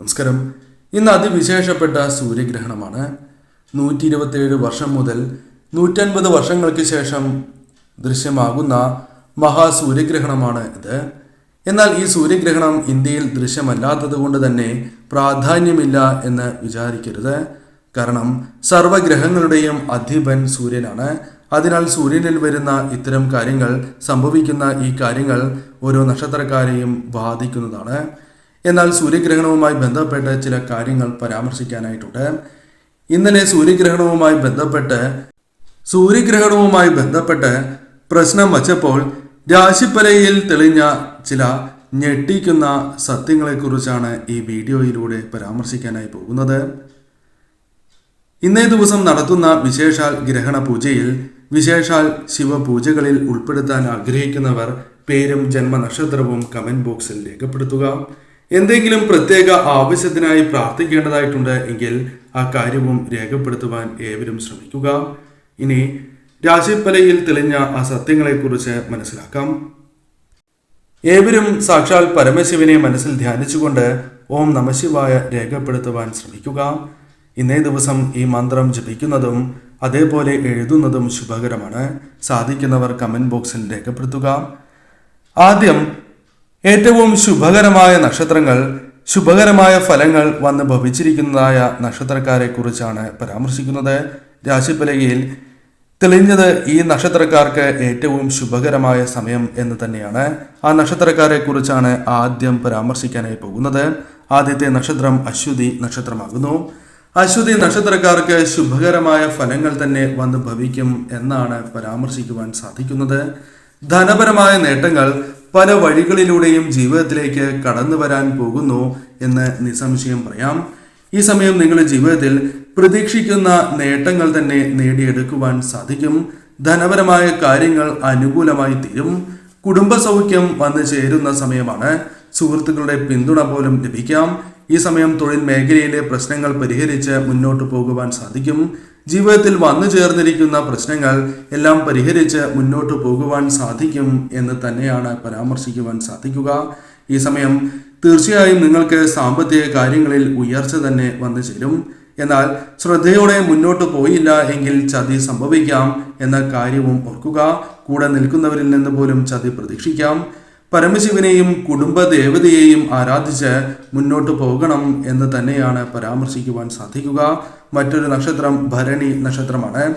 നമസ്കാരം. ഇന്ന് അതിവിശേഷപ്പെട്ട സൂര്യഗ്രഹണമാണ്. നൂറ്റി ഇരുപത്തിയേഴ് വർഷം മുതൽ നൂറ്റൻപത് വർഷങ്ങൾക്ക് ശേഷം ദൃശ്യമാകുന്ന മഹാസൂര്യഗ്രഹണമാണ് ഇത്. എന്നാൽ ഈ സൂര്യഗ്രഹണം ഇന്ത്യയിൽ ദൃശ്യമല്ലാത്തത് കൊണ്ട് തന്നെ പ്രാധാന്യമില്ല എന്ന് വിചാരിക്കരുത്. കാരണം സർവഗ്രഹങ്ങളുടെയും അധിപൻ സൂര്യനാണ്. അതിനാൽ സൂര്യനിൽ വരുന്ന ഇത്തരം കാര്യങ്ങൾ സംഭവിക്കുന്ന ഈ കാര്യങ്ങൾ ഓരോ നക്ഷത്രക്കാരെയും ബാധിക്കുന്നതാണ്. എന്നാൽ സൂര്യഗ്രഹണവുമായി ബന്ധപ്പെട്ട് ചില കാര്യങ്ങൾ പരാമർശിക്കാനായിട്ടുണ്ട്. ഇന്നലെ സൂര്യഗ്രഹണവുമായി ബന്ധപ്പെട്ട് സൂര്യഗ്രഹണവുമായി ബന്ധപ്പെട്ട് പ്രശ്നം വച്ചപ്പോൾ രാശിപ്പലയിൽ തെളിഞ്ഞ ചില ഞെട്ടിക്കുന്ന സത്യങ്ങളെക്കുറിച്ചാണ് ഈ വീഡിയോയിലൂടെ പരാമർശിക്കാനായി പോകുന്നത്. ഇന്നേ ദിവസം നടത്തുന്ന വിശേഷാൽ ഗ്രഹണ പൂജയിൽ വിശേഷാൽ ശിവപൂജകളിൽ ഉൾപ്പെടുത്താൻ ആഗ്രഹിക്കുന്നവർ പേരും ജന്മനക്ഷത്രവും കമന്റ് ബോക്സിൽ രേഖപ്പെടുത്തുക. എന്തെങ്കിലും പ്രത്യേക ആവശ്യത്തിനായി പ്രാർത്ഥിക്കേണ്ടതായിട്ടുണ്ട് എങ്കിൽ ആ കാര്യവും രേഖപ്പെടുത്തുവാൻ ഏവരും ശ്രമിക്കുക. ഇനി രാശിപ്പലയിൽ തെളിഞ്ഞ ആ സത്യങ്ങളെക്കുറിച്ച് മനസ്സിലാക്കാം. ഏവരും സാക്ഷാൽ പരമശിവനെ മനസ്സിൽ ധ്യാനിച്ചുകൊണ്ട് ഓം നമശിവായ രേഖപ്പെടുത്തുവാൻ ശ്രമിക്കുക. ഇന്നേ ദിവസം ഈ മന്ത്രം ജപിക്കുന്നതും അതേപോലെ എഴുതുന്നതും ശുഭകരമാണ്. സാധിക്കുന്നവർ കമന്റ് ബോക്സിൽ രേഖപ്പെടുത്തുക. ആദ്യം ഏറ്റവും ശുഭകരമായ നക്ഷത്രങ്ങൾ ശുഭകരമായ ഫലങ്ങൾ വന്ന് ഭവിച്ചിരിക്കുന്നതായ നക്ഷത്രക്കാരെ കുറിച്ചാണ് പരാമർശിക്കുന്നത്. രാശിപ്പലകയിൽ തെളിഞ്ഞത് ഈ നക്ഷത്രക്കാർക്ക് ഏറ്റവും ശുഭകരമായ സമയം എന്ന് തന്നെയാണ്. ആ നക്ഷത്രക്കാരെ കുറിച്ചാണ് ആദ്യം പരാമർശിക്കാനായി പോകുന്നത്. ആദ്യത്തെ നക്ഷത്രം അശ്വതി നക്ഷത്രമാകുന്നു. അശ്വതി നക്ഷത്രക്കാർക്ക് ശുഭകരമായ ഫലങ്ങൾ തന്നെ വന്ന് ഭവിക്കും എന്നാണ് പരാമർശിക്കുവാൻ സാധിക്കുന്നത്. ധനപരമായ നേട്ടങ്ങൾ പല വഴികളിലൂടെയും ജീവിതത്തിലേക്ക് കടന്നു വരാൻ പോകുന്നു എന്ന് നിസ്സംശയം പറയാം. ഈ സമയം നിങ്ങളുടെ ജീവിതത്തിൽ പ്രതീക്ഷിക്കുന്ന നേട്ടങ്ങൾ തന്നെ നേടിയെടുക്കുവാൻ സാധിക്കും. ധനപരമായ കാര്യങ്ങൾ അനുകൂലമായി തീരും. കുടുംബ സൗഖ്യം വന്നു ചേരുന്ന സമയമാണ്. സുഹൃത്തുക്കളുടെ പിന്തുണ പോലും ലഭിക്കാം. ഈ സമയം തൊഴിൽ മേഖലയിലെ പ്രശ്നങ്ങൾ പരിഹരിച്ച് മുന്നോട്ട് പോകുവാൻ സാധിക്കും. ജീവിതത്തിൽ വന്നു ചേർന്നിരിക്കുന്ന പ്രശ്നങ്ങൾ എല്ലാം പരിഹരിച്ച് മുന്നോട്ട് പോകുവാൻ സാധിക്കും എന്ന് തന്നെയാണ് പരാമർശിക്കുവാൻ സാധിക്കുക. ഈ സമയം തീർച്ചയായും നിങ്ങൾക്ക് സാമ്പത്തിക കാര്യങ്ങളിൽ ഉയർച്ച തന്നെ വന്നു ചേരും. എന്നാൽ ശ്രദ്ധയോടെ മുന്നോട്ട് പോയില്ല എങ്കിൽ ചതി സംഭവിക്കാം എന്ന കാര്യവും ഓർക്കുക. കൂടെ നിൽക്കുന്നവരിൽ നിന്ന് പോലും ചതി പ്രതീക്ഷിക്കാം. പരമശിവനെയും കുടുംബ ദേവതയെയും ആരാധിച്ച് മുന്നോട്ട് പോകണം എന്ന് തന്നെയാണ് പരാമർശിക്കുവാൻ സാധിക്കുക. മറ്റൊരു നക്ഷത്രം ഭരണി നക്ഷത്രമാണ്.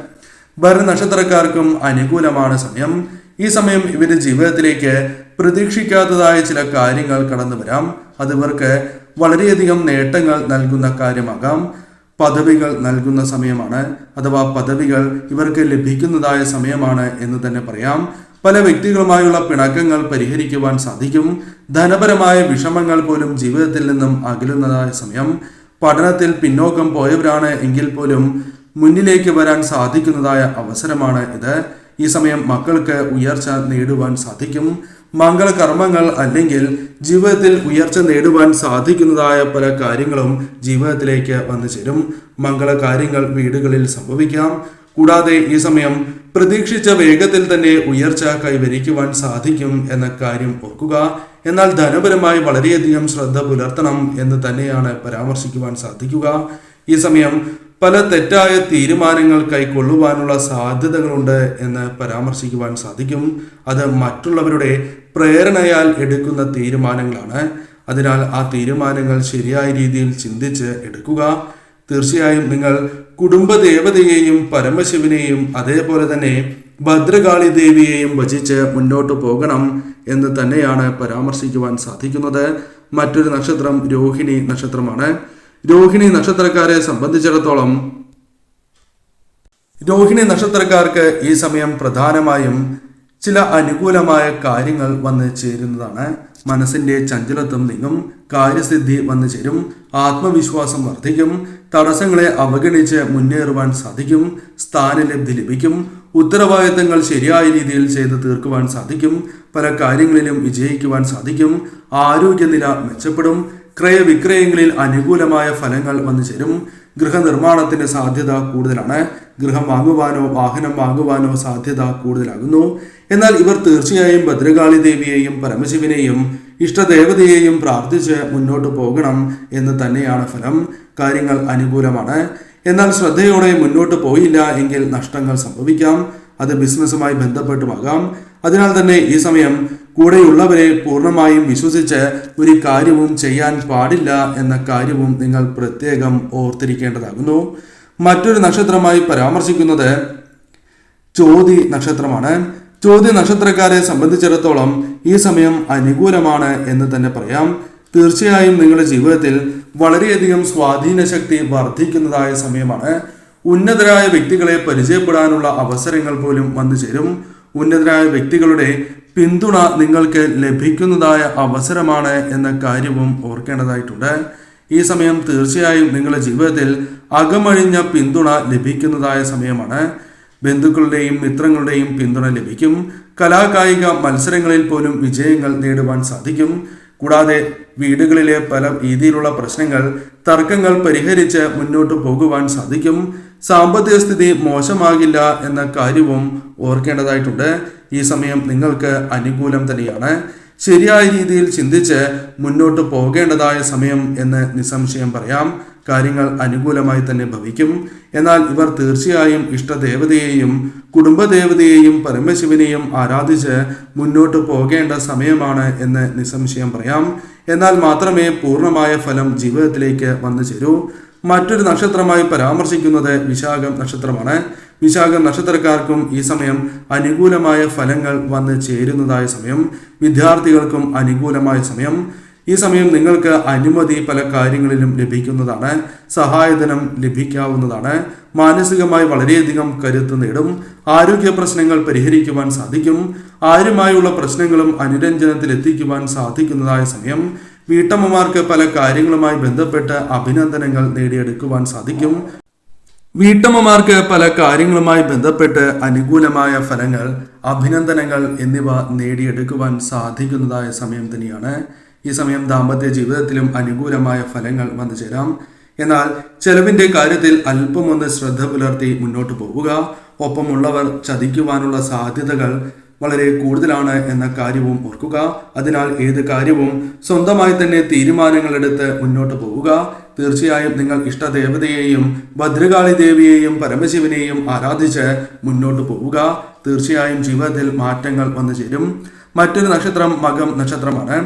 ഭരണി നക്ഷത്രക്കാർക്കും അനുകൂലമാണ് സമയം. ഈ സമയം ഇവരുടെ ജീവിതത്തിലേക്ക് പ്രതീക്ഷിക്കാത്തതായ ചില കാര്യങ്ങൾ കടന്നു വരാം. അത് ഇവർക്ക് വളരെയധികം നേട്ടങ്ങൾ നൽകുന്ന കാര്യമാകാം. പദവികൾ നൽകുന്ന സമയമാണ്. അഥവാ പദവികൾ ഇവർക്ക് ലഭിക്കുന്നതായ സമയമാണ് എന്ന് തന്നെ പറയാം. പല വ്യക്തികളുമായുള്ള പിണക്കങ്ങൾ പരിഹരിക്കുവാൻ സാധിക്കും. ധനപരമായ വിഷമങ്ങൾ പോലും ജീവിതത്തിൽ നിന്നും അകലുന്നതായ സമയം. പഠനത്തിൽ പിന്നോക്കം പോയവരാണ് എങ്കിൽ പോലും മുന്നിലേക്ക് വരാൻ സാധിക്കുന്നതായ അവസരമാണ് ഇത്. ഈ സമയം മക്കൾക്ക് ഉയർച്ച നേടുവാൻ സാധിക്കും. മംഗളകർമ്മങ്ങൾ അല്ലെങ്കിൽ ജീവിതത്തിൽ ഉയർച്ച നേടുവാൻ സാധിക്കുന്നതായ പല കാര്യങ്ങളും ജീവിതത്തിലേക്ക് വന്നു ചേരും. മംഗള കാര്യങ്ങൾ വീടുകളിൽ സംഭവിക്കാം. കൂടാതെ ഈ സമയം പ്രതീക്ഷിച്ച വേഗത്തിൽ തന്നെ ഉയർച്ച കൈവരിക്കുവാൻ സാധിക്കും എന്ന കാര്യം ഓർക്കുക. എന്നാൽ ധനപരമായി വളരെയധികം ശ്രദ്ധ പുലർത്തണം എന്ന് തന്നെയാണ് പരാമർശിക്കുവാൻ സാധിക്കുക. ഈ സമയം പല തെറ്റായ തീരുമാനങ്ങൾ കൈക്കൊള്ളുവാനുള്ള സാധ്യതകളുണ്ട് എന്ന് പരാമർശിക്കുവാൻ സാധിക്കും. അത് മറ്റുള്ളവരുടെ പ്രേരണയാൽ എടുക്കുന്ന തീരുമാനങ്ങളാണ്. അതിനാൽ ആ തീരുമാനങ്ങൾ ശരിയായ രീതിയിൽ ചിന്തിച്ച് എടുക്കുക. തീർച്ചയായും നിങ്ങൾ കുടുംബ ദേവതയെയും പരമശിവനെയും അതേപോലെ തന്നെ ഭദ്രകാളി ദേവിയെയും ഭജിച്ച് മുന്നോട്ട് പോകണം എന്ന് തന്നെയാണ് പരാമർശിക്കുവാൻ സാധിക്കുന്നത്. മറ്റൊരു നക്ഷത്രം രോഹിണി നക്ഷത്രമാണ്. രോഹിണി നക്ഷത്രക്കാരെ സംബന്ധിച്ചിടത്തോളം രോഹിണി നക്ഷത്രക്കാർക്ക് ഈ സമയം പ്രധാനമായും ചില അനുകൂലമായ കാര്യങ്ങൾ വന്ന് ചേരുന്നതാണ്. മനസ്സിന്റെ ചഞ്ചലത്വം നീങ്ങും കാര്യസിദ്ധി വന്നു ചേരും ആത്മവിശ്വാസം വർദ്ധിക്കും തടസ്സങ്ങളെ അവഗണിച്ച് മുന്നേറുവാൻ സാധിക്കും സ്ഥാനലബ്ധി ലഭിക്കും ഉത്തരവാദിത്തങ്ങൾ ശരിയായ രീതിയിൽ ചെയ്ത് തീർക്കുവാൻ സാധിക്കും പല കാര്യങ്ങളിലും വിജയിക്കുവാൻ സാധിക്കും ആരോഗ്യനില മെച്ചപ്പെടും ക്രയവിക്രയങ്ങളിൽ അനുകൂലമായ ഫലങ്ങൾ വന്നു ചേരും ഗൃഹനിർമ്മാണത്തിന് സാധ്യത കൂടുതലാണ്. ഗൃഹം വാങ്ങുവാനോ വാഹനം വാങ്ങുവാനോ സാധ്യത കൂടുതലാകുന്നു. എന്നാൽ ഇവർ തീർച്ചയായും ഭദ്രകാളി ദേവിയെയും പരമശിവനെയും ഇഷ്ടദേവതയെയും പ്രാർത്ഥിച്ച് മുന്നോട്ട് പോകണം എന്ന് തന്നെയാണ് ഫലം. കാര്യങ്ങൾ അനുകൂലമാണ്. എന്നാൽ ശ്രദ്ധയോടെ മുന്നോട്ട് പോയില്ല എങ്കിൽ നഷ്ടങ്ങൾ സംഭവിക്കാം. അത് ബിസിനസ്സുമായി ബന്ധപ്പെട്ടുമാകാം. അതിനാൽ തന്നെ ഈ സമയം കൂടെയുള്ളവരെ പൂർണമായും വിശ്വസിച്ച് ഒരു കാര്യവും ചെയ്യാൻ പാടില്ല എന്ന കാര്യവും നിങ്ങൾ പ്രത്യേകം ഓർത്തിരിക്കേണ്ടതാകുന്നു. മറ്റൊരു നക്ഷത്രമായി പരാമർശിക്കുന്നത് ചോതി നക്ഷത്രമാണ്. ചോതി നക്ഷത്രക്കാരെ സംബന്ധിച്ചിടത്തോളം ഈ സമയം അനുകൂലമാണ് എന്ന് തന്നെ പറയാം. തീർച്ചയായും നിങ്ങളുടെ ജീവിതത്തിൽ വളരെയധികം സ്വാധീന ശക്തി വർദ്ധിക്കുന്നതായ സമയമാണ്. ഉന്നതരായ വ്യക്തികളെ പരിചയപ്പെടാനുള്ള അവസരങ്ങൾ പോലും വന്നു ചേരും ഉന്നതരായ വ്യക്തികളുടെ പിന്തുണ നിങ്ങൾക്ക് ലഭിക്കുന്നതായ അവസരമാണ് എന്ന കാര്യവും ഓർക്കേണ്ടതായിട്ടുണ്ട്. ഈ സമയം തീർച്ചയായും നിങ്ങളുടെ ജീവിതത്തിൽ അകമഴിഞ്ഞ പിന്തുണ ലഭിക്കുന്നതായ സമയമാണ്. ബന്ധുക്കളുടെയും മിത്രങ്ങളുടെയും പിന്തുണ ലഭിക്കും. കലാകായിക മത്സരങ്ങളിൽ പോലും വിജയങ്ങൾ നേടുവാൻ സാധിക്കും. കൂടാതെ വീടുകളിലെ പല രീതിയിലുള്ള പ്രശ്നങ്ങൾ തർക്കങ്ങൾ പരിഹരിച്ച് മുന്നോട്ട് പോകുവാൻ സാധിക്കും. സാമ്പത്തിക സ്ഥിതി മോശമാകില്ല എന്ന കാര്യവും ഓർക്കേണ്ടതായിട്ടുണ്ട്. ഈ സമയം നിങ്ങൾക്ക് അനുകൂലം തന്നെയാണ്. ശരിയായ രീതിയിൽ ചിന്തിച്ച് മുന്നോട്ട് പോകേണ്ടതായ സമയം എന്ന് നിസ്സംശയം പറയാം. കാര്യങ്ങൾ അനുകൂലമായി തന്നെ ഭവിക്കും. എന്നാൽ ഇവർ തീർച്ചയായും ഇഷ്ടദേവതയെയും കുടുംബദേവതയെയും പരമശിവനെയും ആരാധിച്ച് മുന്നോട്ട് പോകേണ്ട സമയമാണ് എന്ന് നിസ്സംശയം പറയാം. എന്നാൽ മാത്രമേ പൂർണമായ ഫലം ജീവിതത്തിലേക്ക് വന്നു ചേരൂ. മറ്റൊരു നക്ഷത്രമായി പരാമർശിക്കുന്നത് വിശാഖം നക്ഷത്രമാണ്. വിശാഖം നക്ഷത്രക്കാർക്കും ഈ സമയം അനുകൂലമായ ഫലങ്ങൾ വന്ന് ചേരുന്നതായ സമയം. വിദ്യാർത്ഥികൾക്കും അനുകൂലമായ സമയം. ഈ സമയം നിങ്ങൾക്ക് അനുമതി പല കാര്യങ്ങളിലും ലഭിക്കുന്നതാണ്. സഹായധനം ലഭിക്കാവുന്നതാണ്. മാനസികമായി വളരെയധികം കരുത്ത് നേടും. ആരോഗ്യ പ്രശ്നങ്ങൾ പരിഹരിക്കുവാൻ സാധിക്കും. ആരുമായുള്ള പ്രശ്നങ്ങളും അനുരഞ്ജനത്തിൽ എത്തിക്കുവാൻ സാധിക്കുന്നതായ സമയം. വീട്ടമ്മമാർക്ക് പല കാര്യങ്ങളുമായി ബന്ധപ്പെട്ട് അഭിനന്ദനങ്ങൾ നേടിയെടുക്കുവാൻ സാധിക്കും. വീട്ടമ്മമാർക്ക് പല കാര്യങ്ങളുമായി ബന്ധപ്പെട്ട് അനുകൂലമായ ഫലങ്ങൾ അഭിനന്ദനങ്ങൾ എന്നിവ നേടിയെടുക്കുവാൻ സാധിക്കുന്നതായ സമയം തന്നെയാണ്. ഈ സമയം ദാമ്പത്യ ജീവിതത്തിലും അനുകൂലമായ ഫലങ്ങൾ വന്നു ചേരാം. എന്നാൽ ചെലവിന്റെ കാര്യത്തിൽ അല്പമൊന്ന് ശ്രദ്ധ പുലർത്തി മുന്നോട്ട് പോവുക. ഒപ്പമുള്ളവർ ചതിക്കുവാനുള്ള സാധ്യതകൾ വളരെ കൂടുതലാണ് എന്ന കാര്യവും ഓർക്കുക. അതിനാൽ ഏത് കാര്യവും സ്വന്തമായി തന്നെ തീരുമാനങ്ങളെടുത്ത് മുന്നോട്ട് പോവുക. തീർച്ചയായും നിങ്ങൾ ഇഷ്ടദേവതയെയും ഭദ്രകാളി ദേവിയെയും പരമശിവനെയും ആരാധിച്ച് മുന്നോട്ട് പോവുക. തീർച്ചയായും ജീവിതത്തിൽ മാറ്റങ്ങൾ വന്നു ചേരും. മറ്റൊരു നക്ഷത്രം മകം നക്ഷത്രമാണ്.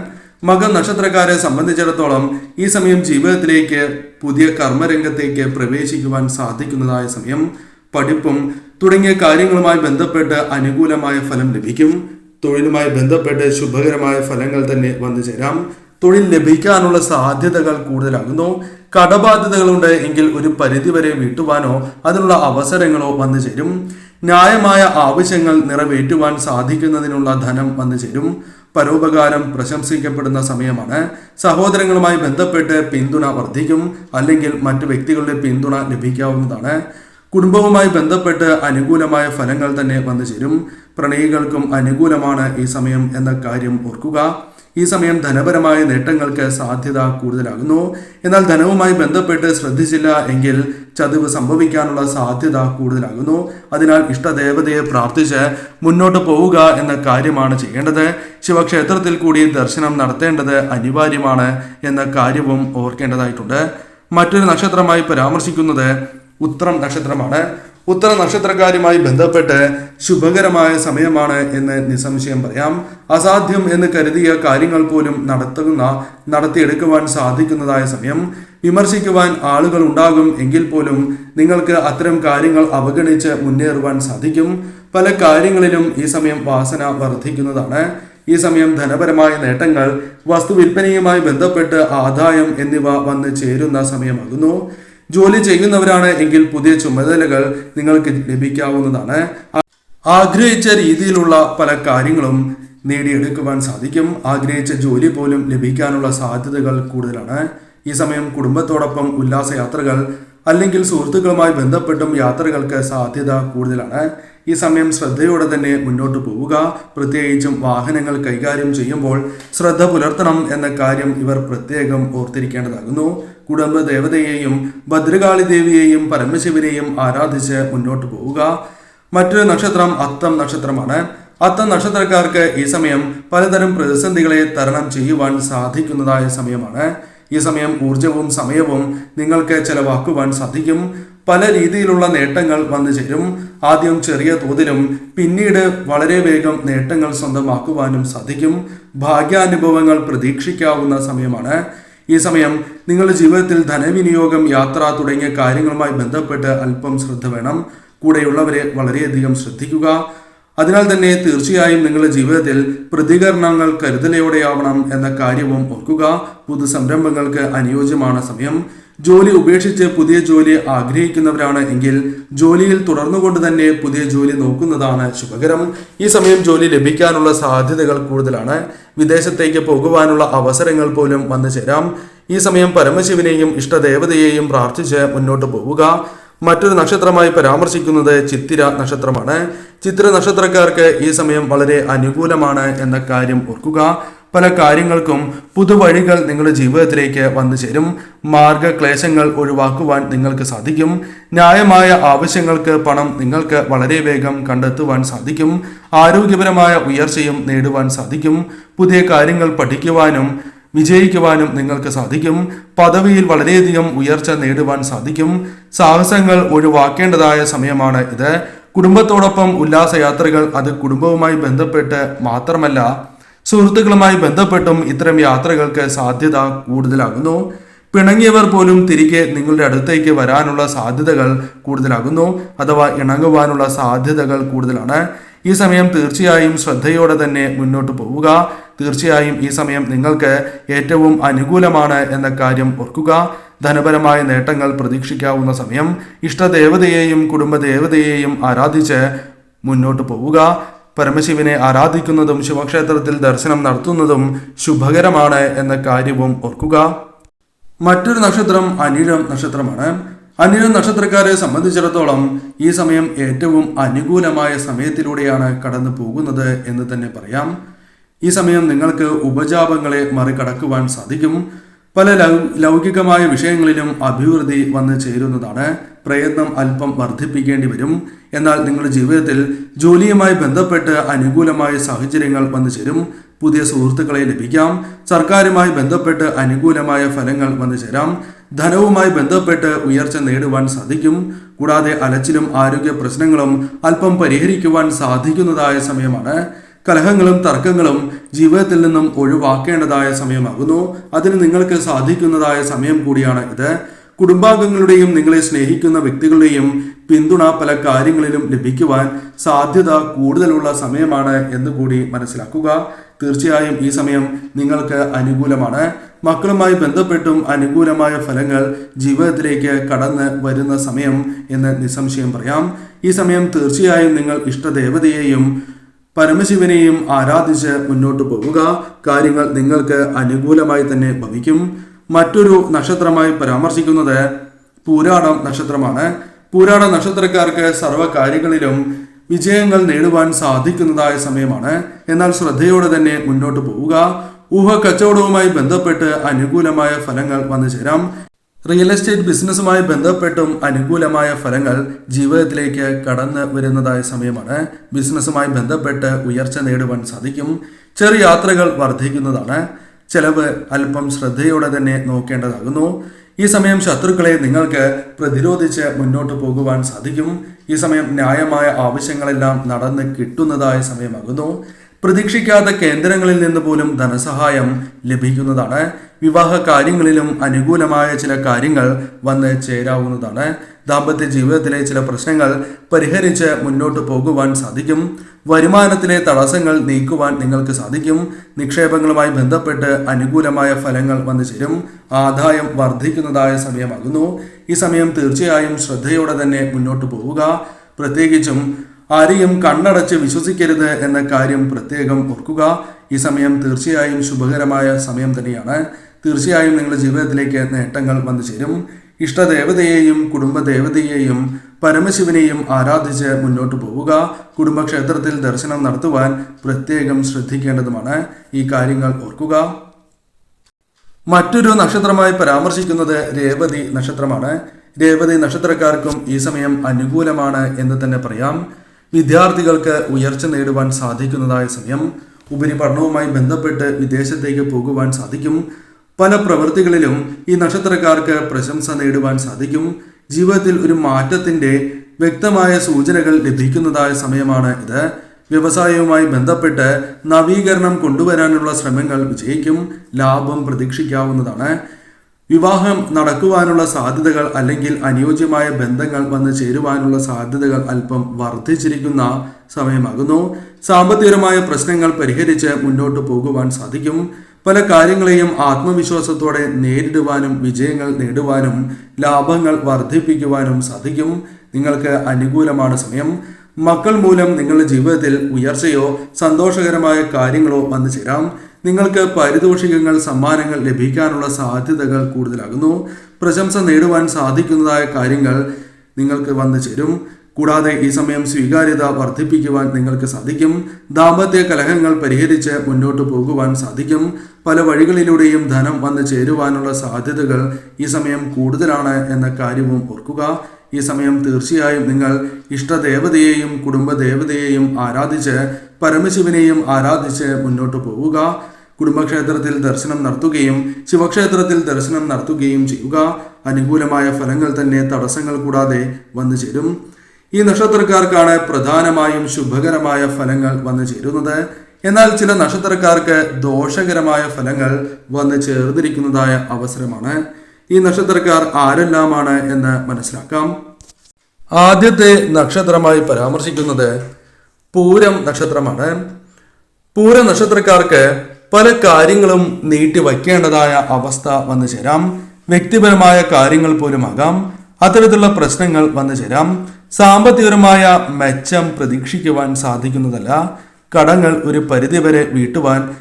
മകം നക്ഷത്രക്കാരെ സംബന്ധിച്ചിടത്തോളം ഈ സമയം ജീവിതത്തിലേക്ക് പുതിയ കർമ്മരംഗത്തേക്ക് പ്രവേശിക്കുവാൻ സാധിക്കുന്നതായ സമയം. പഠിപ്പും തുടങ്ങിയ കാര്യങ്ങളുമായി ബന്ധപ്പെട്ട് അനുകൂലമായ ഫലം ലഭിക്കും. തൊഴിലുമായി ബന്ധപ്പെട്ട് ശുഭകരമായ ഫലങ്ങൾ തന്നെ വന്നു ചേരാം. തൊഴിൽ ലഭിക്കാനുള്ള സാധ്യതകൾ കൂടുതലാകുന്നു. കടബാധ്യതകളുണ്ട് എങ്കിൽ ഒരു പരിധിവരെ വീട്ടുവാനോ അതിനുള്ള അവസരങ്ങളോ വന്നു ചേരും. ന്യായമായ ആവശ്യങ്ങൾ നിറവേറ്റുവാൻ സാധിക്കുന്നതിനുള്ള ധനം വന്നു ചേരും. പരോപകാരം പ്രശംസിക്കപ്പെടുന്ന സമയമാണ്. സഹോദരങ്ങളുമായി ബന്ധപ്പെട്ട് പിന്തുണ വർദ്ധിക്കും. അല്ലെങ്കിൽ മറ്റു വ്യക്തികളുടെ പിന്തുണ ലഭിക്കാവുന്നതാണ്. കുടുംബവുമായി ബന്ധപ്പെട്ട് അനുകൂലമായ ഫലങ്ങൾ തന്നെ വന്നു ചേരും. പ്രണയികൾക്കും അനുകൂലമാണ് ഈ സമയം എന്ന കാര്യം ഓർക്കുക. ഈ സമയം ധനപരമായ നേട്ടങ്ങൾക്ക് സാധ്യത കൂടുതലാകുന്നു. എന്നാൽ ധനവുമായി ബന്ധപ്പെട്ട് ശ്രദ്ധിച്ചില്ല എങ്കിൽ ചതിവ് സംഭവിക്കാനുള്ള സാധ്യത കൂടുതലാകുന്നു. അതിനാൽ ഇഷ്ടദേവതയെ പ്രാർത്ഥിച്ച് മുന്നോട്ട് പോവുക എന്ന കാര്യമാണ് ചെയ്യേണ്ടത്. ശിവക്ഷേത്രത്തിൽ കൂടി ദർശനം നടത്തേണ്ടത് അനിവാര്യമാണ് എന്ന കാര്യവും ഓർക്കേണ്ടതായിട്ടുണ്ട്. മറ്റൊരു നക്ഷത്രമായി പരാമർശിക്കുന്നത് ഉത്രം നക്ഷത്രമാണ്. ഉത്തര നക്ഷത്രക്കാരുമായി ബന്ധപ്പെട്ട് ശുഭകരമായ സമയമാണ് എന്ന് നിസ്സംശയം പറയാം. അസാധ്യം എന്ന് കരുതിയ കാര്യങ്ങൾ പോലും നടത്തുന്ന നടത്തിയെടുക്കുവാൻ സാധിക്കുന്നതായ സമയം. വിമർശിക്കുവാൻ ആളുകൾ ഉണ്ടാകും എങ്കിൽ പോലും നിങ്ങൾക്ക് അത്തരം കാര്യങ്ങൾ അവഗണിച്ച് മുന്നേറുവാൻ സാധിക്കും. പല കാര്യങ്ങളിലും ഈ സമയം വാസന വർദ്ധിക്കുന്നതാണ്. ഈ സമയം ധനപരമായ നേട്ടങ്ങൾ വസ്തു വിൽപ്പനയുമായി ബന്ധപ്പെട്ട് ആദായം എന്നിവ വന്ന് ചേരുന്ന സമയമാകുന്നു. ജോലി ചെയ്യുന്നവരാണ് എങ്കിൽ പുതിയ ചുമതലകൾ നിങ്ങൾക്ക് ലഭിക്കാവുന്നതാണ്. ആഗ്രഹിച്ച രീതിയിലുള്ള പല കാര്യങ്ങളും നേടിയെടുക്കുവാൻ സാധിക്കും. ആഗ്രഹിച്ച ജോലി പോലും ലഭിക്കാനുള്ള സാധ്യതകൾ കൂടുതലാണ്. ഈ സമയം കുടുംബത്തോടൊപ്പം ഉല്ലാസയാത്രകൾ അല്ലെങ്കിൽ സുഹൃത്തുക്കളുമായി ബന്ധപ്പെട്ടും യാത്രകൾക്ക് സാധ്യത കൂടുതലാണ്. ഈ സമയം ശ്രദ്ധയോടെ തന്നെ മുന്നോട്ട് പോവുക. പ്രത്യേകിച്ചും വാഹനങ്ങൾ കൈകാര്യം ചെയ്യുമ്പോൾ ശ്രദ്ധ പുലർത്തണം എന്ന കാര്യം ഇവർ പ്രത്യേകം ഓർത്തിരിക്കേണ്ടതാകുന്നു. കുടുംബ ദേവതയെയും ഭദ്രകാളി ദേവിയെയും പരമശിവനെയും ആരാധിച്ച് മുന്നോട്ട് പോവുക. മറ്റൊരു നക്ഷത്രം അത്തം നക്ഷത്രമാണ്. അത്തം നക്ഷത്രക്കാർക്ക് ഈ സമയം പലതരം പ്രതിസന്ധികളെ തരണം ചെയ്യുവാൻ സാധിക്കുന്നതായ സമയമാണ്. ഈ സമയം ഊർജവും സമയവും നിങ്ങൾക്ക് ചെലവാക്കുവാൻ സാധിക്കും. പല രീതിയിലുള്ള നേട്ടങ്ങൾ വന്നു ചേരും. ആദ്യം ചെറിയ തോതിലും പിന്നീട് വളരെ വേഗം നേട്ടങ്ങൾ സ്വന്തമാക്കുവാനും സാധിക്കും. ഭാഗ്യാനുഭവങ്ങൾ പ്രതീക്ഷിക്കാവുന്ന സമയമാണ്. ഈ സമയം നിങ്ങളുടെ ജീവിതത്തിൽ ധനവിനിയോഗം യാത്ര തുടങ്ങിയ കാര്യങ്ങളുമായി ബന്ധപ്പെട്ട് അല്പം ശ്രദ്ധ വേണം. കൂടെയുള്ളവരെ വളരെയധികം ശ്രദ്ധിക്കുക. അതിനാൽ തന്നെ തീർച്ചയായും നിങ്ങളുടെ ജീവിതത്തിൽ പ്രതികരണങ്ങൾ കരുതലയോടെയാവണം എന്ന കാര്യവും ഓർക്കുക. പുതു സംരംഭങ്ങൾക്ക് അനുയോജ്യമാണ് സമയം. ജോലി ഉപേക്ഷിച്ച് പുതിയ ജോലി ആഗ്രഹിക്കുന്നവരാണ് എങ്കിൽ ജോലിയിൽ തുടർന്നുകൊണ്ട് തന്നെ പുതിയ ജോലി നോക്കുന്നതാണ് ശുഭകരം. ഈ സമയം ജോലി ലഭിക്കാനുള്ള സാധ്യതകൾ കൂടുതലാണ്. വിദേശത്തേക്ക് പോകുവാനുള്ള അവസരങ്ങൾ പോലും വന്നു ചേരാം. ഈ സമയം പരമശിവനെയും ഇഷ്ടദേവതയെയും പ്രാർത്ഥിച്ച് മുന്നോട്ട് പോവുക. മറ്റൊരു നക്ഷത്രമായി പരാമർശിക്കുന്നത് ചിത്തിര നക്ഷത്രമാണ്. ചിത്തിര നക്ഷത്രക്കാർക്ക് ഈ സമയം വളരെ അനുകൂലമാണ് എന്ന കാര്യം ഓർക്കുക. പല കാര്യങ്ങൾക്കും പുതുവഴികൾ നിങ്ങളുടെ ജീവിതത്തിലേക്ക് വന്നു ചേരും. മാർഗക്ലേശങ്ങൾ ഒഴിവാക്കുവാൻ നിങ്ങൾക്ക് സാധിക്കും. ന്യായമായ ആവശ്യങ്ങൾക്ക് പണം നിങ്ങൾക്ക് വളരെ വേഗം കണ്ടെത്തുവാൻ സാധിക്കും. ആരോഗ്യപരമായ ഉയർച്ചയും നേടുവാൻ സാധിക്കും. പുതിയ കാര്യങ്ങൾ പഠിക്കുവാനും വിജയിക്കുവാനും നിങ്ങൾക്ക് സാധിക്കും. പദവിയിൽ വളരെയധികം ഉയർച്ച നേടുവാൻ സാധിക്കും. സാഹസങ്ങൾ ഒഴിവാക്കേണ്ടതായ സമയമാണ് ഇത്. കുടുംബത്തോടൊപ്പം ഉല്ലാസയാത്രകൾ അത് കുടുംബവുമായി ബന്ധപ്പെട്ട് മാത്രമല്ല സുഹൃത്തുക്കളുമായി ബന്ധപ്പെട്ടും ഇത്തരം യാത്രകൾക്ക് സാധ്യത കൂടുതലാകുന്നു. പിണങ്ങിയവർ പോലും തിരികെ നിങ്ങളുടെ അടുത്തേക്ക് വരാനുള്ള സാധ്യതകൾ കൂടുതലാകുന്നു. അഥവാ ഇണങ്ങുവാനുള്ള സാധ്യതകൾ കൂടുതലാണ്. ഈ സമയം തീർച്ചയായും ശ്രദ്ധയോടെ തന്നെ മുന്നോട്ട് പോവുക. തീർച്ചയായും ഈ സമയം നിങ്ങൾക്ക് ഏറ്റവും അനുകൂലമാണ് എന്ന കാര്യം ഓർക്കുക. ധനപരമായ നേട്ടങ്ങൾ പ്രതീക്ഷിക്കാവുന്ന സമയം. ഇഷ്ടദേവതയെയും കുടുംബദേവതയെയും ആരാധിച്ച് മുന്നോട്ട് പോവുക. പരമശിവനെ ആരാധിക്കുന്നതും ശിവക്ഷേത്രത്തിൽ ദർശനം നടത്തുന്നതും ശുഭകരമാണ് എന്ന കാര്യവും ഓർക്കുക. മറ്റൊരു നക്ഷത്രം അനിഴം നക്ഷത്രമാണ്. അനിഴം നക്ഷത്രക്കാരെ സംബന്ധിച്ചിടത്തോളം ഈ സമയം ഏറ്റവും അനുകൂലമായ സമയത്തിലൂടെയാണ് കടന്നു പോകുന്നത് എന്ന് തന്നെ പറയാം. ഈ സമയം നിങ്ങൾക്ക് ഉപജാപങ്ങളെ മറികടക്കുവാൻ സാധിക്കും. പല ലൗകികമായ വിഷയങ്ങളിലും അഭിവൃദ്ധി വന്നു ചേരുന്നതാണ് പ്രയത്നം അല്പം വർദ്ധിപ്പിക്കേണ്ടി വരും. എന്നാൽ നിങ്ങളുടെ ജീവിതത്തിൽ ജോലിയുമായി ബന്ധപ്പെട്ട് അനുകൂലമായ സാഹചര്യങ്ങൾ വന്നു ചേരും. പുതിയ സുഹൃത്തുക്കളെ ലഭിക്കാം. സർക്കാരുമായി ബന്ധപ്പെട്ട് അനുകൂലമായ ഫലങ്ങൾ വന്നു ചേരാം. ധനവുമായി ബന്ധപ്പെട്ട് ഉയർച്ച നേടുവാൻ സാധിക്കും. കൂടാതെ അലച്ചിലും ആരോഗ്യ പ്രശ്നങ്ങളും അല്പം പരിഹരിക്കുവാൻ സാധിക്കുന്നതായ സമയമാണ്. കലഹങ്ങളും തർക്കങ്ങളും ജീവിതത്തിൽ നിന്നും ഒഴിവാക്കേണ്ടതായ സമയമാകുന്നു. അതിന് നിങ്ങൾക്ക് സാധിക്കുന്നതായ സമയം കൂടിയാണ് ഇത്. കുടുംബാംഗങ്ങളുടെയും നിങ്ങളെ സ്നേഹിക്കുന്ന വ്യക്തികളുടെയും പിന്തുണ പല കാര്യങ്ങളിലും ലഭിക്കുവാൻ സാധ്യത കൂടുതലുള്ള സമയമാണ് എന്ന് കൂടി മനസ്സിലാക്കുക. തീർച്ചയായും ഈ സമയം നിങ്ങൾക്ക് അനുകൂലമാണ്. മക്കളുമായി ബന്ധപ്പെട്ടും അനുകൂലമായ ഫലങ്ങൾ ജീവിതത്തിലേക്ക് കടന്ന് വരുന്ന സമയം എന്ന് നിസ്സംശയം പറയാം. ഈ സമയം തീർച്ചയായും നിങ്ങൾ ഇഷ്ടദേവതയെയും പരമശിവനെയും ആരാധിച്ച് മുന്നോട്ട് പോവുക. കാര്യങ്ങൾ നിങ്ങൾക്ക് അനുകൂലമായി തന്നെ ഭവിക്കും. മറ്റൊരു നക്ഷത്രമായി പരാമർശിക്കുന്നത് പൂരാടം നക്ഷത്രമാണ്. പൂരാട നക്ഷത്രക്കാർക്ക് സർവ കാര്യങ്ങളിലും വിജയങ്ങൾ നേടുവാൻ സാധിക്കുന്നതായ സമയമാണ്. എന്നാൽ ശ്രദ്ധയോടെ തന്നെ മുന്നോട്ട് പോവുക. ഊഹ കച്ചവടവുമായി ബന്ധപ്പെട്ട് അനുകൂലമായ ഫലങ്ങൾ വന്നു ചേരാം റിയൽ എസ്റ്റേറ്റ് ബിസിനസ്സുമായി ബന്ധപ്പെട്ടും അനുകൂലമായ ഫലങ്ങൾ ജീവിതത്തിലേക്ക് കടന്നു വരുന്നതായ സമയമാണ്. ബിസിനസ്സുമായി ബന്ധപ്പെട്ട് ഉയർച്ച നേടുവാൻ സാധിക്കും. ചെറിയ യാത്രകൾ വർദ്ധിക്കുന്നതാണ്. ചെലവ് അല്പം ശ്രദ്ധയോടെ തന്നെ നോക്കേണ്ടതാകുന്നു. ഈ സമയം ശത്രുക്കളെ നിങ്ങൾക്ക് പ്രതിരോധിച്ച് മുന്നോട്ട് പോകുവാൻ സാധിക്കും. ഈ സമയം ന്യായമായ ആവശ്യങ്ങളെല്ലാം നടന്ന് കിട്ടുന്നതായ സമയമാകുന്നു. പ്രതീക്ഷിക്കാത്ത കേന്ദ്രങ്ങളിൽ നിന്ന് പോലും ധനസഹായം ലഭിക്കുന്നതാണ്. വിവാഹ കാര്യങ്ങളിലും അനുകൂലമായ ചില കാര്യങ്ങൾ വന്ന് ചേരാവുന്നതാണ്. ദാമ്പത്യ ജീവിതത്തിലെ ചില പ്രശ്നങ്ങൾ പരിഹരിച്ച് മുന്നോട്ട് പോകുവാൻ സാധിക്കും. വരുമാനത്തിലെ തടസ്സങ്ങൾ നീക്കുവാൻ നിങ്ങൾക്ക് സാധിക്കും. നിക്ഷേപങ്ങളുമായി ബന്ധപ്പെട്ട് അനുകൂലമായ ഫലങ്ങൾ വന്നു ചേരും. ആദായം വർദ്ധിക്കുന്നതായ സമയമാകുന്നു. ഈ സമയം തീർച്ചയായും ശ്രദ്ധയോടെ തന്നെ മുന്നോട്ട് പോവുക. പ്രത്യേകിച്ചും ആരെയും കണ്ണടച്ച് വിശ്വസിക്കരുത് എന്ന കാര്യം പ്രത്യേകം ഓർക്കുക. ഈ സമയം തീർച്ചയായും ശുഭകരമായ സമയം തന്നെയാണ്. തീർച്ചയായും നിങ്ങളുടെ ജീവിതത്തിലേക്ക് നേട്ടങ്ങൾ വന്നു ചേരും. ഇഷ്ടദേവതയെയും കുടുംബദേവതയെയും പരമശിവനെയും ആരാധിച്ച് മുന്നോട്ട് പോവുക. കുടുംബക്ഷേത്രത്തിൽ ദർശനം നടത്തുവാൻ പ്രത്യേകം ശ്രദ്ധിക്കേണ്ടതുമാണ്. ഈ കാര്യങ്ങൾ ഓർക്കുക. മറ്റൊരു നക്ഷത്രമായി പരാമർശിക്കുന്നത് രേവതി നക്ഷത്രമാണ്. രേവതി നക്ഷത്രക്കാർക്കും ഈ സമയം അനുകൂലമാണ് എന്ന് തന്നെ പറയാം. വിദ്യാർത്ഥികൾക്ക് ഉയർച്ച നേടുവാൻ സാധിക്കുന്നതായ സമയം ഉപരിപഠനവുമായി ബന്ധപ്പെട്ട് വിദേശത്തേക്ക് പോകുവാൻ സാധിക്കും. പല പ്രവൃത്തികളിലും ഈ നക്ഷത്രക്കാർക്ക് പ്രശംസ നേടുവാൻ സാധിക്കും. ജീവിതത്തിൽ ഒരു മാറ്റത്തിന്റെ വ്യക്തമായ സൂചനകൾ ലഭിക്കുന്നതായ സമയമാണ് ഇത്. വ്യവസായവുമായി ബന്ധപ്പെട്ട് നവീകരണം കൊണ്ടുവരാനുള്ള ശ്രമങ്ങൾ വിജയിക്കും. ലാഭം പ്രതീക്ഷിക്കാവുന്നതാണ്. വിവാഹം നടക്കുവാനുള്ള സാധ്യതകൾ അല്ലെങ്കിൽ അനുയോജ്യമായ ബന്ധങ്ങൾ വന്ന് ചേരുവാനുള്ള സാധ്യതകൾ അല്പം വർദ്ധിച്ചിരിക്കുന്ന സമയമാകുന്നു. സാമ്പത്തികപരമായ പ്രശ്നങ്ങൾ പരിഹരിച്ച് മുന്നോട്ട് പോകുവാൻ സാധിക്കും. പല കാര്യങ്ങളെയും ആത്മവിശ്വാസത്തോടെ നേരിടുവാനും വിജയങ്ങൾ നേടുവാനും ലാഭങ്ങൾ വർദ്ധിപ്പിക്കുവാനും സാധിക്കും. നിങ്ങൾക്ക് അനുകൂലമാണ് സമയം. മക്കൾ മൂലം നിങ്ങളുടെ ജീവിതത്തിൽ ഉയർച്ചയോ സന്തോഷകരമായ കാര്യങ്ങളോ വന്നു ചേരാം. നിങ്ങൾക്ക് പാരിതോഷികങ്ങൾ സമ്മാനങ്ങൾ ലഭിക്കാനുള്ള സാധ്യതകൾ കൂടുതലാകുന്നു. പ്രശംസ നേടുവാൻ സാധിക്കുന്നതായ കാര്യങ്ങൾ നിങ്ങൾക്ക് വന്നു ചേരും. കൂടാതെ ഈ സമയം സ്വീകാര്യത വർദ്ധിപ്പിക്കുവാൻ നിങ്ങൾക്ക് സാധിക്കും. ദാമ്പത്യ കലഹങ്ങൾ പരിഹരിച്ച് മുന്നോട്ട് പോകുവാൻ സാധിക്കും. പല വഴികളിലൂടെയും ധനം വന്നു ചേരുവാനുള്ള സാധ്യതകൾ ഈ സമയം കൂടുതലാണ് എന്ന കാര്യവും ഓർക്കുക. ഈ സമയം തീർച്ചയായും നിങ്ങൾ ഇഷ്ടദേവതയെയും കുടുംബദേവതയെയും ആരാധിച്ച് പരമശിവനെയും ആരാധിച്ച് മുന്നോട്ട് പോവുക. കുടുംബക്ഷേത്രത്തിൽ ദർശനം നടത്തുകയും ശിവക്ഷേത്രത്തിൽ ദർശനം നടത്തുകയും ചെയ്യുക. അനുകൂലമായ ഫലങ്ങൾ തന്നെ തടസ്സങ്ങൾ കൂടാതെ വന്നു ചേരും. ഈ നക്ഷത്രക്കാർക്കാണ് പ്രധാനമായും ശുഭകരമായ ഫലങ്ങൾ വന്നു ചേരുന്നത്. എന്നാൽ ചില നക്ഷത്രക്കാർക്ക് ദോഷകരമായ ഫലങ്ങൾ വന്നു ചേർന്നിരിക്കുന്നതായ അവസരമാണ്. ഈ നക്ഷത്രക്കാർ ആരെല്ലാമാണ് എന്ന് മനസ്സിലാക്കാം. ആദ്യത്തെ നക്ഷത്രമായി പരാമർശിക്കുന്നത് പൂരം നക്ഷത്രമാണ്. പൂര നക്ഷത്രക്കാർക്ക് പല കാര്യങ്ങളും നീട്ടി വയ്ക്കേണ്ടതായ അവസ്ഥ വന്നു ചേരാം. വ്യക്തിപരമായ കാര്യങ്ങൾ പോലും ആകാം. അത്തരത്തിലുള്ള പ്രശ്നങ്ങൾ വന്നു ചേരാം. സാമ്പത്തികപരമായ മെച്ചം പ്രതീക്ഷിക്കുവാൻ സാധിക്കുന്നതല്ല. കടങ്ങൾ ഒരു പരിധിവരെ വീട്ടുവാൻ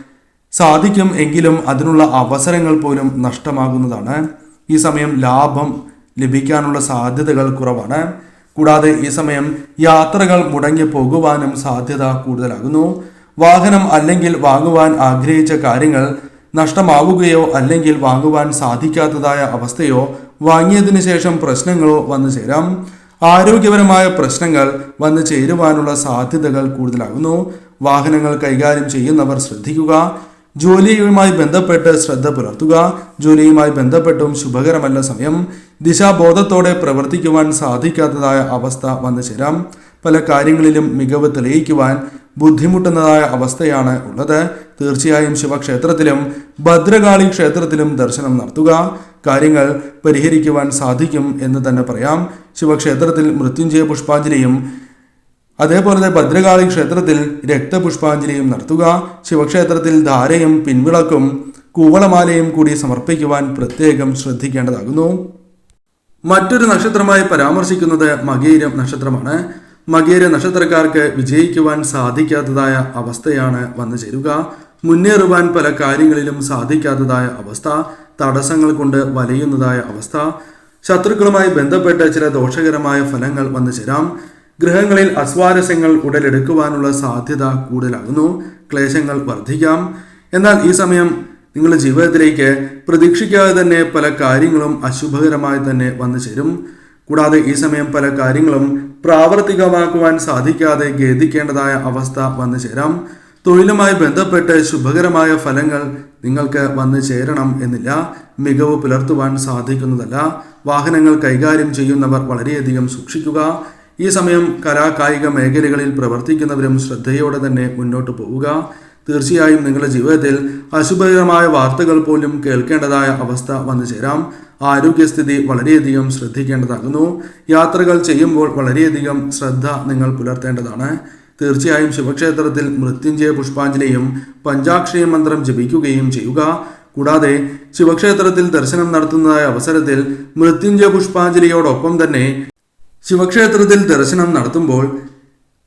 സാധിക്കും എങ്കിലും അതിനുള്ള അവസരങ്ങൾ പോലും നഷ്ടമാകുന്നതാണ്. ഈ സമയം ലാഭം ലഭിക്കാനുള്ള സാധ്യതകൾ കുറവാണ്. കൂടാതെ ഈ സമയം യാത്രകൾ മുടങ്ങി പോകുവാനും സാധ്യത കൂടുതലാകുന്നു. വാഹനം അല്ലെങ്കിൽ വാങ്ങുവാൻ ആഗ്രഹിച്ച കാര്യങ്ങൾ നഷ്ടമാവുകയോ അല്ലെങ്കിൽ വാങ്ങുവാൻ സാധിക്കാത്തതായ അവസ്ഥയോ വാങ്ങിയതിനു ശേഷം പ്രശ്നങ്ങളോ വന്നു ചേരാം. ആരോഗ്യപരമായ പ്രശ്നങ്ങൾ വന്നു ചേരുവാനുള്ള സാധ്യതകൾ കൂടുതലാകുന്നു. വാഹനങ്ങൾ കൈകാര്യം ചെയ്യുന്നവർ ശ്രദ്ധിക്കുക. ജോലിയുമായി ബന്ധപ്പെട്ട് ശ്രദ്ധ പുലർത്തുക. ജോലിയുമായി ബന്ധപ്പെട്ടും ശുഭകരമല്ല സമയം. ദിശാബോധത്തോടെ പ്രവർത്തിക്കുവാൻ സാധിക്കാത്തതായ അവസ്ഥ വന്നു ചേരാം. പല കാര്യങ്ങളിലും മികവ് തെളിയിക്കുവാൻ ബുദ്ധിമുട്ടുന്നതായ അവസ്ഥയാണ് ഉള്ളത്. തീർച്ചയായും ശിവക്ഷേത്രത്തിലും ഭദ്രകാളി ക്ഷേത്രത്തിലും ദർശനം നടത്തുക. കാര്യങ്ങൾ പരിഹരിക്കുവാൻ സാധിക്കും എന്ന് തന്നെ പറയാം. ശിവക്ഷേത്രത്തിൽ മൃത്യുഞ്ജയ പുഷ്പാഞ്ജലിയും അതേപോലെ തന്നെ ഭദ്രകാളി ക്ഷേത്രത്തിൽ രക്തപുഷ്പാഞ്ജലിയും നടത്തുക. ശിവക്ഷേത്രത്തിൽ ധാരയും പിൻവിളക്കും കൂവളമാലയും കൂടി സമർപ്പിക്കുവാൻ പ്രത്യേകം ശ്രദ്ധിക്കേണ്ടതാകുന്നു. മറ്റൊരു നക്ഷത്രമായി പരാമർശിക്കുന്നത് മകീരം നക്ഷത്രമാണ്. മകീര നക്ഷത്രക്കാർക്ക് വിജയിക്കുവാൻ സാധിക്കാത്തതായ അവസ്ഥയാണ് വന്നു ചേരുക. മുന്നേറുവാൻ പല കാര്യങ്ങളിലും സാധിക്കാത്തതായ അവസ്ഥ തടസ്സങ്ങൾ കൊണ്ട് വലയുന്നതായ അവസ്ഥ ശത്രുക്കളുമായി ബന്ധപ്പെട്ട ചില ദോഷകരമായ ഫലങ്ങൾ വന്നു ചേരാം. ഗ്രഹങ്ങളിൽ അസ്വാരസ്യങ്ങൾ ഉടലെടുക്കുവാനുള്ള സാധ്യത കൂടുതലാകുന്നു. ക്ലേശങ്ങൾ വർദ്ധിക്കാം. എന്നാൽ ഈ സമയം നിങ്ങളുടെ ജീവിതത്തിലേക്ക് പ്രതീക്ഷിക്കാതെ തന്നെ പല കാര്യങ്ങളും അശുഭകരമായി തന്നെ വന്നു ചേരും. കൂടാതെ ഈ സമയം പല കാര്യങ്ങളും പ്രാവർത്തികമാക്കുവാൻ സാധിക്കാതെ ഖേദിക്കേണ്ടതായ അവസ്ഥ വന്നു ചേരാം. തൊഴിലുമായി ബന്ധപ്പെട്ട് ശുഭകരമായ ഫലങ്ങൾ നിങ്ങൾക്ക് വന്നു ചേരണം എന്നില്ല. മികവ് പുലർത്തുവാൻ സാധിക്കുന്നതല്ല. വാഹനങ്ങൾ കൈകാര്യം ചെയ്യുന്നവർ വളരെയധികം സൂക്ഷിക്കുക. ഈ സമയം കലാകായിക മേഖലകളിൽ പ്രവർത്തിക്കുന്നവരും ശ്രദ്ധയോടെ തന്നെ മുന്നോട്ട് പോവുക. തീർച്ചയായും നിങ്ങളുടെ ജീവിതത്തിൽ അശുഭകരമായ വാർത്തകൾ പോലും കേൾക്കേണ്ടതായ അവസ്ഥ വന്നു ചേരാം. ആരോഗ്യസ്ഥിതി വളരെയധികം ശ്രദ്ധിക്കേണ്ടതാകുന്നു. യാത്രകൾ ചെയ്യുമ്പോൾ വളരെയധികം ശ്രദ്ധ നിങ്ങൾ പുലർത്തേണ്ടതാണ്. തീർച്ചയായും ശിവക്ഷേത്രത്തിൽ മൃത്യുഞ്ജയ പുഷ്പാഞ്ജലിയും പഞ്ചാക്ഷരി മന്ത്രം ജപിക്കുകയും ചെയ്യുക. കൂടാതെ ശിവക്ഷേത്രത്തിൽ ദർശനം നടത്തുന്നതായ അവസരത്തിൽ മൃത്യുഞ്ജയ പുഷ്പാഞ്ജലിയോടൊപ്പം തന്നെ ശിവക്ഷേത്രത്തിൽ ദർശനം നടത്തുമ്പോൾ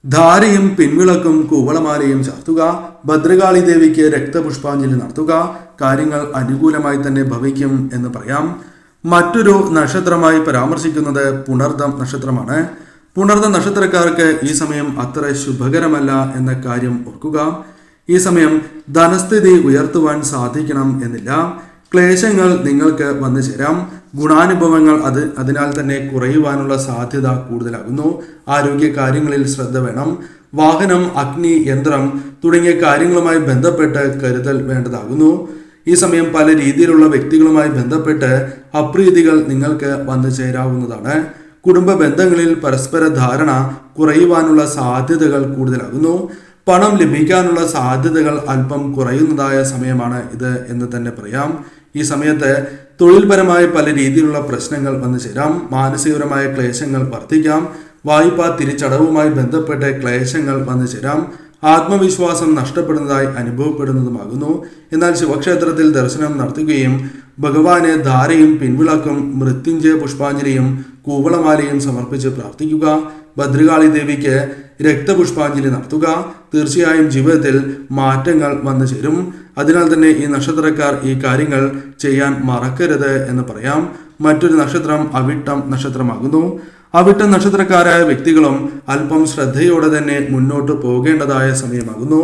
ധാരയും പിൻവിളക്കും കൂവളമാലയും ചാർത്തുക. ഭദ്രകാളി ദേവിക്ക് രക്തപുഷ്പാഞ്ജലി നടത്തുക. കാര്യങ്ങൾ അനുകൂലമായി തന്നെ ഭവിക്കും എന്ന് പറയാം. മറ്റൊരു നക്ഷത്രമായി പരാമർശിക്കുന്നത് പുണർദം നക്ഷത്രമാണ്. പുണർദ നക്ഷത്രക്കാർക്ക് ഈ സമയം അത്ര ശുഭകരമല്ല എന്ന കാര്യം ഓർക്കുക. ഈ സമയം ധനസ്ഥിതി ഉയർത്തുവാൻ സാധിക്കണം എന്നില്ല. ക്ലേശങ്ങൾ നിങ്ങൾക്ക് വന്നു ചേരാം. ഗുണാനുഭവങ്ങൾ അത് അതിനാൽ തന്നെ കുറയുവാനുള്ള സാധ്യത കൂടുതലാകുന്നു. ആരോഗ്യ കാര്യങ്ങളിൽ ശ്രദ്ധ വേണം. വാഹനം അഗ്നി യന്ത്രം തുടങ്ങിയ കാര്യങ്ങളുമായി ബന്ധപ്പെട്ട് കരുതൽ വേണ്ടതാകുന്നു. ഈ സമയം പല രീതിയിലുള്ള വ്യക്തികളുമായി ബന്ധപ്പെട്ട് അപ്രീതികൾ നിങ്ങൾക്ക് വന്നു ചേരാവുന്നതാണ്. കുടുംബ ബന്ധങ്ങളിൽ പരസ്പര ധാരണ കുറയുവാനുള്ള സാധ്യതകൾ കൂടുതലാകുന്നു. പണം ലഭിക്കാനുള്ള സാധ്യതകൾ അല്പം കുറയുന്നതായ സമയമാണ് ഇത് എന്ന് തന്നെ പറയാം. ഈ സമയത്ത് തൊഴിൽപരമായ പല രീതിയിലുള്ള പ്രശ്നങ്ങൾ വന്നു ചേരാം. മാനസികപരമായ ക്ലേശങ്ങൾ വർദ്ധിക്കാം. വായ്പാ തിരിച്ചടവുമായി ബന്ധപ്പെട്ട് ക്ലേശങ്ങൾ വന്നു ചേരാം. ആത്മവിശ്വാസം നഷ്ടപ്പെടുന്നതായി അനുഭവപ്പെടുന്നതുമാകുന്നു. എന്നാൽ ശിവക്ഷേത്രത്തിൽ ദർശനം നടത്തുകയും ഭഗവാന് ധാരയും പിൻവിളക്കും മൃത്യുഞ്ജയ പുഷ്പാഞ്ജലിയും കൂവളമാലയും സമർപ്പിച്ച് പ്രാർത്ഥിക്കുക. ഭദ്രകാളി ദേവിക്ക് രക്തപുഷ്പാഞ്ജലി നടത്തുക. തീർച്ചയായും ജീവിതത്തിൽ മാറ്റങ്ങൾ വന്നു ചേരും. അതിനാൽ തന്നെ ഈ നക്ഷത്രക്കാർ ഈ കാര്യങ്ങൾ ചെയ്യാൻ മറക്കരുത് എന്ന് പറയാം. മറ്റൊരു നക്ഷത്രം അവിട്ടം നക്ഷത്രമാകുന്നു. അവിട്ട നക്ഷത്രക്കാരായ വ്യക്തികളും അല്പം ശ്രദ്ധയോടെ തന്നെ മുന്നോട്ട് പോകേണ്ടതായ സമയമാകുന്നു.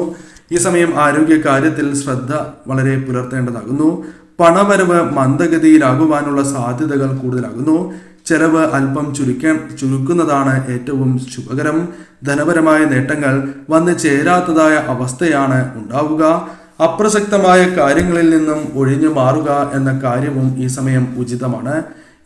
ഈ സമയം ആരോഗ്യ കാര്യത്തിൽ ശ്രദ്ധ വളരെ പുലർത്തേണ്ടതാകുന്നു. പണവരവ് മന്ദഗതിയിലാകുവാനുള്ള സാധ്യതകൾ കൂടുതലാകുന്നു. ചെലവ് അല്പം ചുരുക്കാൻ ചുരുക്കുന്നതാണ് ഏറ്റവും ശുഭകരം. ധനപരമായ നേട്ടങ്ങൾ വന്നു ചേരാത്തതായ അവസ്ഥയാണ് ഉണ്ടാവുക. അപ്രസക്തമായ കാര്യങ്ങളിൽ നിന്നും ഒഴിഞ്ഞു മാറുക എന്ന കാര്യവും ഈ സമയം ഉചിതമാണ്.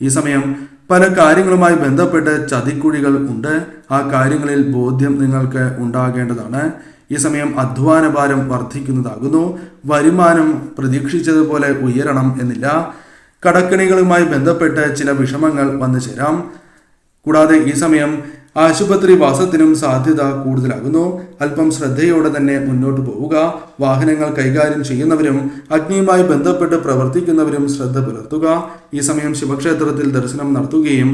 ഈ സമയം പല കാര്യങ്ങളുമായി ബന്ധപ്പെട്ട് ചതിക്കുഴികൾ ഉണ്ട്. ആ കാര്യങ്ങളിൽ ബോധ്യം നിങ്ങൾക്ക് ഉണ്ടാകേണ്ടതാണ്. ഈ സമയം അധ്വാന ഭാരം വർദ്ധിക്കുന്നതാകുന്നു. വരുമാനം പ്രതീക്ഷിച്ചതുപോലെ ഉയരണം എന്നില്ല. കടക്കണികളുമായി ബന്ധപ്പെട്ട് ചില വിഷമങ്ങൾ വന്നു ചേരാം കൂടാതെ ഈ സമയം ആശുപത്രി വാസത്തിനും സാധ്യത കൂടുതലാകുന്നു. അല്പം ശ്രദ്ധയോടെ തന്നെ മുന്നോട്ട് പോവുക. വാഹനങ്ങൾ കൈകാര്യം ചെയ്യുന്നവരും അഗ്നിയുമായി ബന്ധപ്പെട്ട് പ്രവർത്തിക്കുന്നവരും ശ്രദ്ധ പുലർത്തുക. ഈ സമയം ശിവക്ഷേത്രത്തിൽ ദർശനം നടത്തുകയും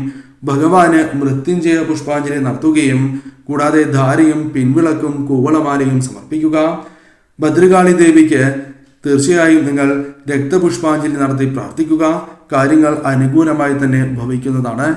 ഭഗവാന് മൃത്യുഞ്ജയ പുഷ്പാഞ്ജലി നടത്തുകയും കൂടാതെ ധാരയും പിൻവിളക്കും കൂവളമാലയും സമർപ്പിക്കുക. ഭദ്രകാളി ദേവിക്ക് തീർച്ചയായും നിങ്ങൾ രക്തപുഷ്പാഞ്ജലി നടത്തി പ്രാർത്ഥിക്കുക. കാര്യങ്ങൾ അനുകൂലമായി തന്നെ ഭവിക്കുന്നതാണ്.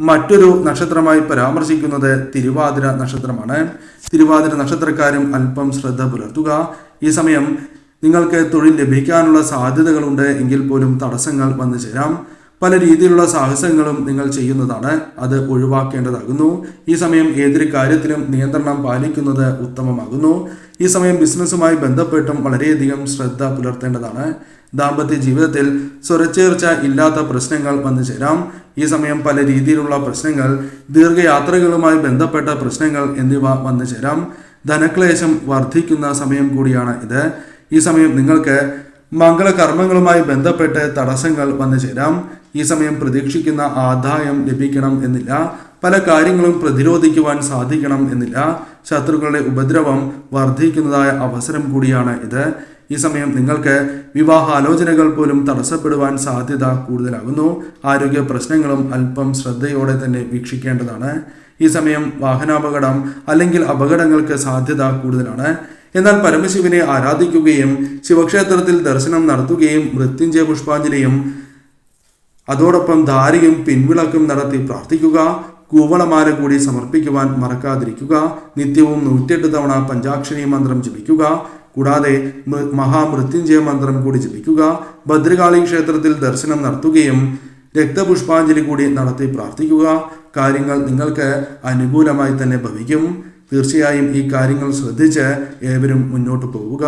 മറ്റൊരു നക്ഷത്രമായി പരാമർശിക്കുന്നത് തിരുവാതിര നക്ഷത്രമാണ്. തിരുവാതിര നക്ഷത്രക്കാരും അല്പം ശ്രദ്ധ പുലർത്തുക. ഈ സമയം നിങ്ങൾക്ക് തൊഴിൽ ലഭിക്കാനുള്ള സാധ്യതകളുണ്ട്. എങ്കിൽ പോലും തടസ്സങ്ങൾ വന്നു ചേരാം. പല രീതിയിലുള്ള സാഹസങ്ങളും നിങ്ങൾ ചെയ്യുന്നതാണ്. അത് ഒഴിവാക്കേണ്ടതാകുന്നു. ഈ സമയം ഏതൊരു കാര്യത്തിലും നിയന്ത്രണം പാലിക്കുന്നത് ഉത്തമമാകുന്നു. ഈ സമയം ബിസിനസ്സുമായി ബന്ധപ്പെട്ടും വളരെയധികം ശ്രദ്ധ പുലർത്തേണ്ടതാണ്. ദാമ്പത്യ ജീവിതത്തിൽ സ്വരച്ചേർച്ച ഇല്ലാത്ത പ്രശ്നങ്ങൾ വന്നു ചേരാം. ഈ സമയം പല രീതിയിലുള്ള പ്രശ്നങ്ങൾ ദീർഘയാത്രകളുമായി ബന്ധപ്പെട്ട പ്രശ്നങ്ങൾ എന്നിവ വന്നു ചേരാം. ധനക്ലേശം വർദ്ധിക്കുന്ന സമയം കൂടിയാണ് ഇത്. ഈ സമയം നിങ്ങൾക്ക് മംഗളകർമ്മങ്ങളുമായി ബന്ധപ്പെട്ട് തടസ്സങ്ങൾ വന്നു ചേരാം. ഈ സമയം പ്രതീക്ഷിക്കുന്ന ആദായം ലഭിക്കണം എന്നില്ല. പല കാര്യങ്ങളും പ്രതിരോധിക്കുവാൻ സാധിക്കണം എന്നില്ല. ശത്രുക്കളുടെ ഉപദ്രവം വർദ്ധിക്കുന്നതായ അവസരം കൂടിയാണ് ഇത്. ഈ സമയം നിങ്ങൾക്ക് വിവാഹാലോചനകൾ പോലും തടസ്സപ്പെടുവാൻ സാധ്യത കൂടുതലാകുന്നു. ആരോഗ്യ പ്രശ്നങ്ങളും അല്പം ശ്രദ്ധയോടെ തന്നെ വീക്ഷിക്കേണ്ടതാണ്. ഈ സമയം വാഹനാപകടം അല്ലെങ്കിൽ അപകടങ്ങൾക്ക് സാധ്യത കൂടുതലാണ്. എന്നാൽ പരമശിവനെ ആരാധിക്കുകയും ശിവക്ഷേത്രത്തിൽ ദർശനം നടത്തുകയും മൃത്യുഞ്ജയ പുഷ്പാഞ്ജലിയും അതോടൊപ്പം ധാരയും പിൻവിളക്കും നടത്തി പ്രാർത്ഥിക്കുക കൂവളമാല കൂടി സമർപ്പിക്കുവാൻ മറക്കാതിരിക്കുക നിത്യവും നൂറ്റെട്ട് തവണ പഞ്ചാക്ഷരി മന്ത്രം ജപിക്കുക കൂടാതെ മഹാമൃത്യുഞ്ജയ മന്ത്രം കൂടി ജപിക്കുക ഭദ്രകാളി ക്ഷേത്രത്തിൽ ദർശനം നടത്തുകയും രക്തപുഷ്പാഞ്ജലി കൂടി നടത്തി പ്രാർത്ഥിക്കുക. കാര്യങ്ങൾ നിങ്ങൾക്ക് അനുകൂലമായി തന്നെ ഭവിക്കും. തീർച്ചയായും ഈ കാര്യങ്ങൾ ശ്രദ്ധിച്ച് ഏവരും മുന്നോട്ട് പോവുക.